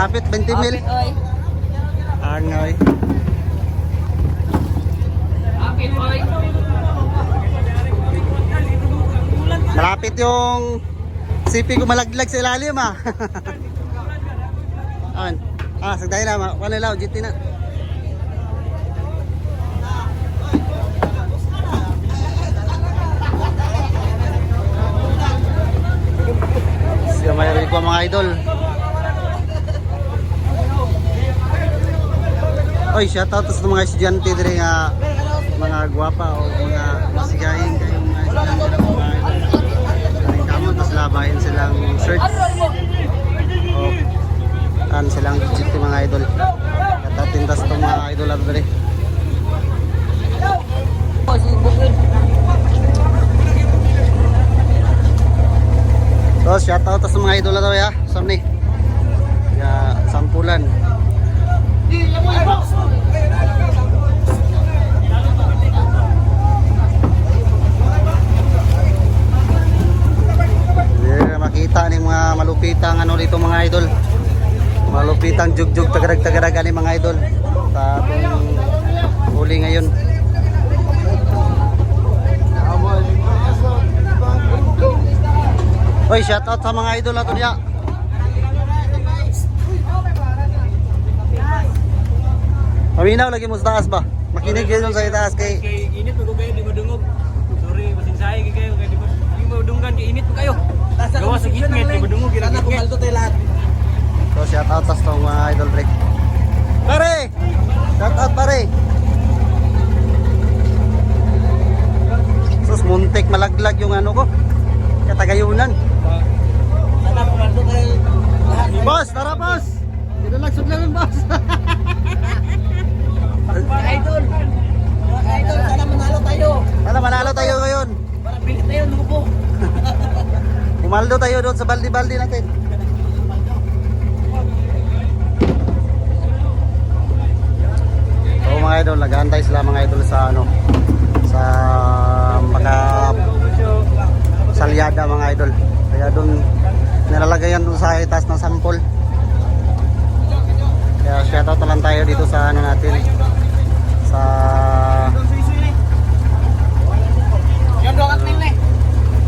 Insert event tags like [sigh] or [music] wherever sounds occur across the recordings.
Hapit 20 mil. Kapit, oy. Angoy. Kapit, oy. Malapit yung sipi ko malaglag sa ilalim ah. [laughs] Ayan. Ah, sagday na. ma- Wala lang, GT na. Siya may ko mga idol. Oy, shoutout sa mga estudyante dire nga mga gwapa o mga masigayin kayong mga estudyante ng mga. Kaling kamot mas labahin silang search. O an silang legit mga idol. Katatindas tong mga idol ato dire. So, shoutout sa mga idol ato ya. Sam ni. Ya, sampulan. Yeah, makita ning mga malupitang ano dito mga idol. Malupitang jugjug tagarag-tagarag ani mga idol. Sa huli ngayon. Oy, shout out sa mga idol ato diya. Paminaw lagi mo sa taas ba? Makinig kayo sa itaas kay Kay init mo kayo, di madungog. Sorry, masing sahay kay kayo, kay di ma- di madunggan kay init mo kayo. Gawa sa gitmet, di madungog, gira gitmet. tayo lahat. So shout out sa tong mga idol break. Pare! Shout out pare! Sus, muntik malaglag yung ano ko. Katagayunan. Sana pumaldo tayo lahat. Boss, tara boss! Dito lang sudlan boss. [laughs] Mga idol. Mga idol, sana manalo tayo. Sana manalo tayo ngayon. Para tayo, lumupo. Pumaldo [laughs] tayo doon sa baldi-baldi natin. So mga idol, nag-aantay sila mga idol sa ano sa maka salyada mga idol. Kaya doon nilalagayan doon sa itaas ng sampol. Kaya shoutout na lang tayo dito sa ano natin sa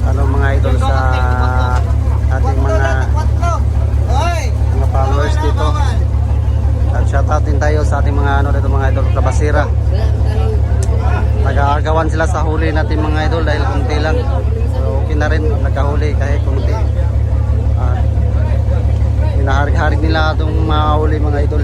ano mga idol sa ating mga mga followers dito. At shoutout din tayo sa ating mga ano dito mga idol Trabasira. Nag-aagawan sila sa huli natin mga idol dahil kunti lang. So, okay na rin nagkahuli kahit kunti. At hinaharig-harig nila itong mga huli mga idol.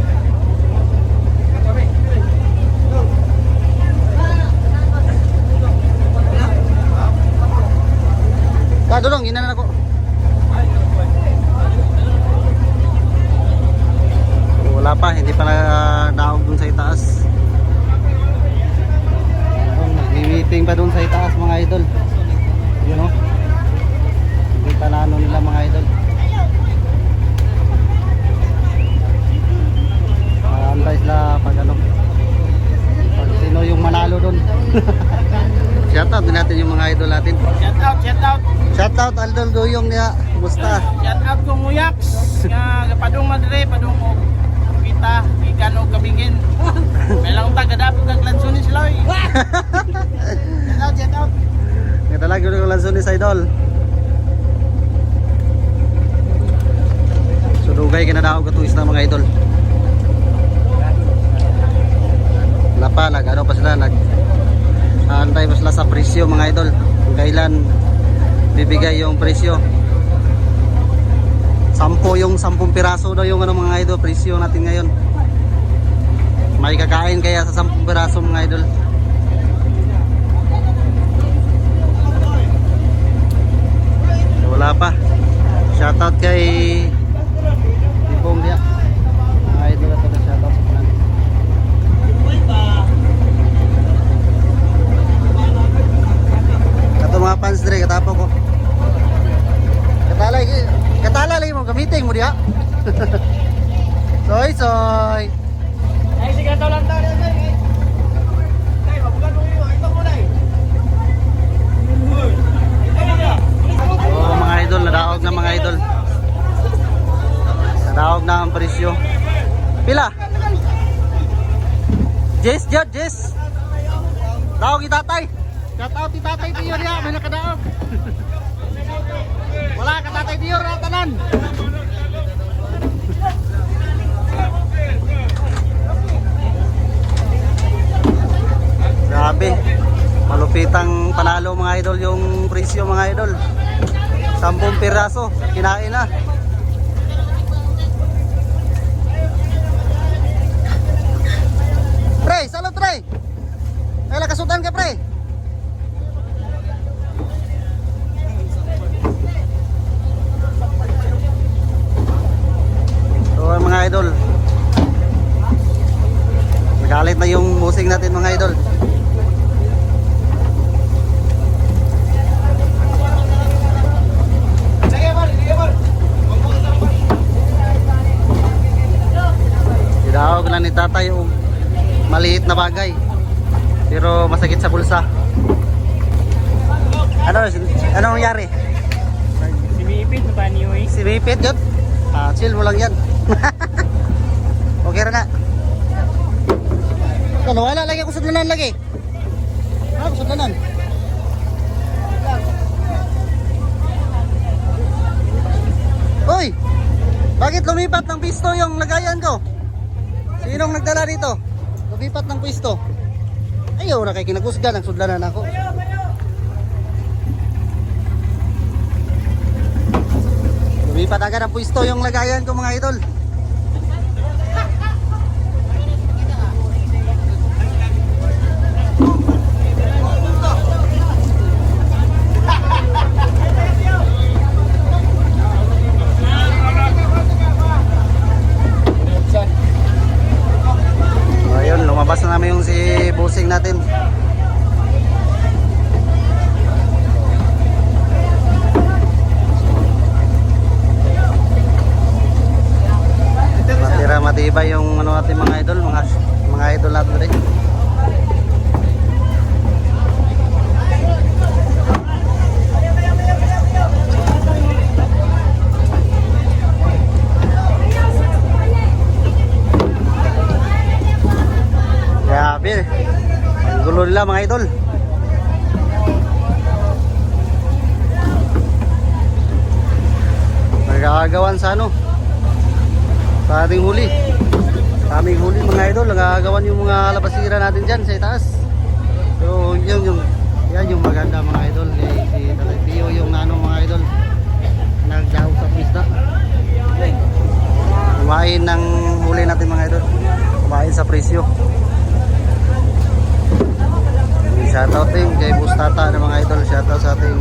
Kadulong, inanan ako. Wala pa, hindi pa na naog dun sa itaas. May meeting pa dun sa itaas mga idol. Yun o. Hindi pa na ano nila mga idol. Antay sila pag ano. Pag sino yung manalo dun. [laughs] Shoutout din natin yung mga idol natin. Shout out, shout out. Shoutout Aldol Duyong niya. Kumusta? Shout out kong uyaks. Nga padung madre, padung ko. Kita, ikan o kabingin. [laughs] May lang taga dapat kag lansunin sila. oy. [laughs] Shout out, shout out. Nga talaga yung lanso ni Saidol. So dugay kinadaog ka tuwis na mga idol. Pa, nag ano pa sila, aantay pa sila sa presyo mga idol. Kailan bibigay yung presyo. Sampo yung sampung piraso daw yung ano mga idol, presyo natin ngayon. May kakain kaya sa sampung piraso mga idol. Wala pa. Shoutout kay Ibong dia. Mga idol ito na shoutout sa kanan. Kato mga fans dire katapo ko. Katalay katalay mo gamitin mo dia. soy soy. Ay, sige, ito lang tayo. Tay, mabugan mo yun. Ito muna eh. Oh mga idol nadaog na mga idol. Jess, Jess, Jess. Daog ni tatay. Shout out ni tatay Tiyo niya, may nakadaog. Wala ka tatay Tiyo na tanan. Grabe. Malupitang panalo mga idol yung presyo mga idol. 10 piraso, kinain na. Pre, salud pre. Ay kasudan ka pre. So mga idol. Nagalit na yung musing natin mga idol. Lang ni tatay yung maliit na bagay. Pero masakit sa bulsa. Ano, ano nangyari? Simipit na pa niyo eh. Si Mipit yun? Ah, chill mo lang yan. [laughs] okay na na. Ano, wala lagi ako sudlanan lagi. Ah, sudlanan. Uy! Bakit lumipat ng pisto yung lagayan ko? Sinong nagdala dito? Lumipat ng pisto. Ayaw na kay kinakusga, nagsudlanan ako. Lumipat agad ang pwesto yung lagayan ko mga idol. Ayun, lumabas na namin yung si busing natin. Matibay yung ano natin mga idol, mga mga idol natin rin. Grabe. Ang gulo nila mga idol. Nagkakagawan sa ano? Sa ating huli. Sa aming huli mga idol, nagkakagawan yung mga labasira natin dyan sa itaas. So yun yung, yan yung maganda mga idol. Eh, si Tatay Pio yung ano mga idol. Nagdaog sa pista. Kumain ng huli natin mga idol. Kumain sa presyo. Shoutout din kay Bustata ng mga idol. Shoutout sa ating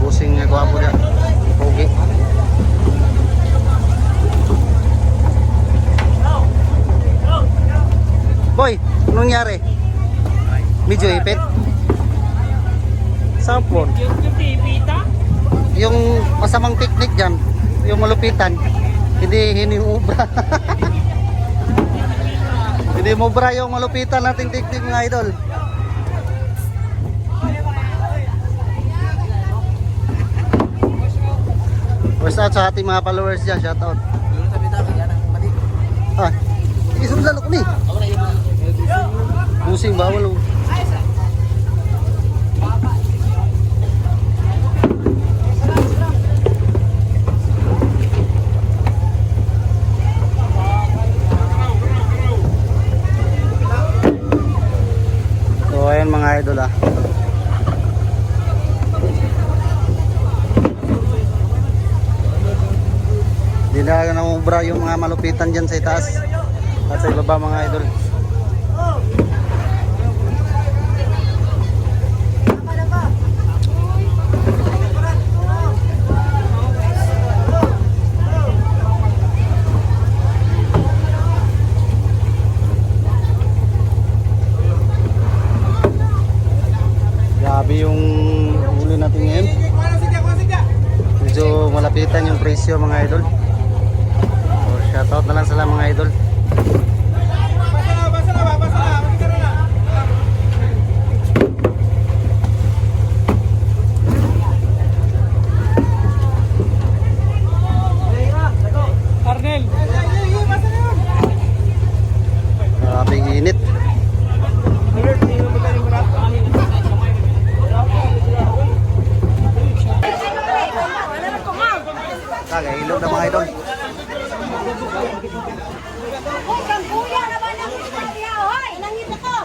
busing na gwapo niya. Pogi. Boy, anong nangyari? Medyo ipit? Sampon. Yung tipita? Yung masamang picnic dyan, yung malupitan, hindi hinimubra. [laughs] hindi mubra yung malupitan nating picnic mga idol. What's out sa ating mga followers dyan, shout out. Ah, isundan ako ni. Pusing bawal. oh. So ayan mga idol ah. Hindi na namubra yung mga malupitan dyan sa itaas at sa ibaba mga idol. Hoy, kang kuya naman ang istorya, hoy! Nangita ko!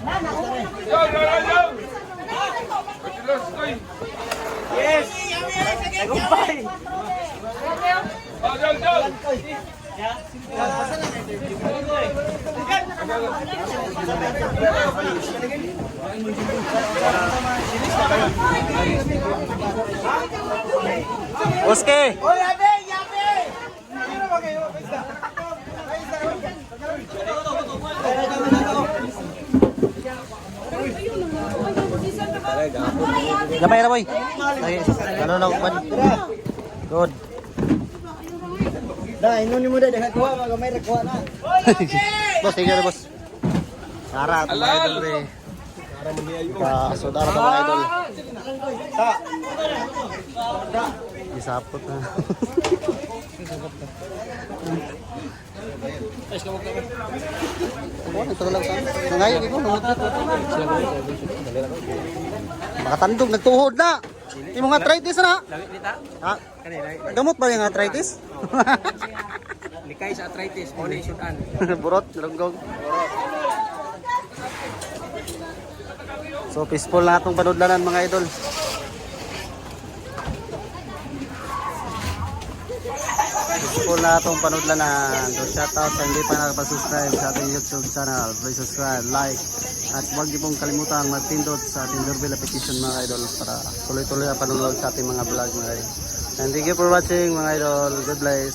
Na, nauna ko. Yo, yo, yo, yo! Patilos, hoy! Yes! Tagumpay! Oh, yo, yo! Ya? Saan na? Oske! Oy, ate! Gamay na boy. Lagi. Ano na ukban? Good. Dah, inon mo dah dekat kuha, mga may rekuha na. [laughs] boss, tingnan na boss. Sara, mga idol re. Ka, sodara ito mga idol. Isapot na. Oh, ito lang sa. Ngayon, ito. Makatandog, nagtuhod na. Hindi mo nga arthritis na. Ha? Gamot ba yung arthritis? [laughs] Likay sa arthritis, mo ni sudan. [laughs] Burot, lunggong. So peaceful na itong panudlanan mga idol. Peaceful na itong panudlanan. So shout out sa hindi pa nakapasubscribe sa ating YouTube channel. Please subscribe, like, at huwag niyo pong kalimutan magpindot sa ating doorbell application mga idol para tuloy-tuloy na panunod sa ating mga vlog mga idol. And thank you for watching mga idol. God bless.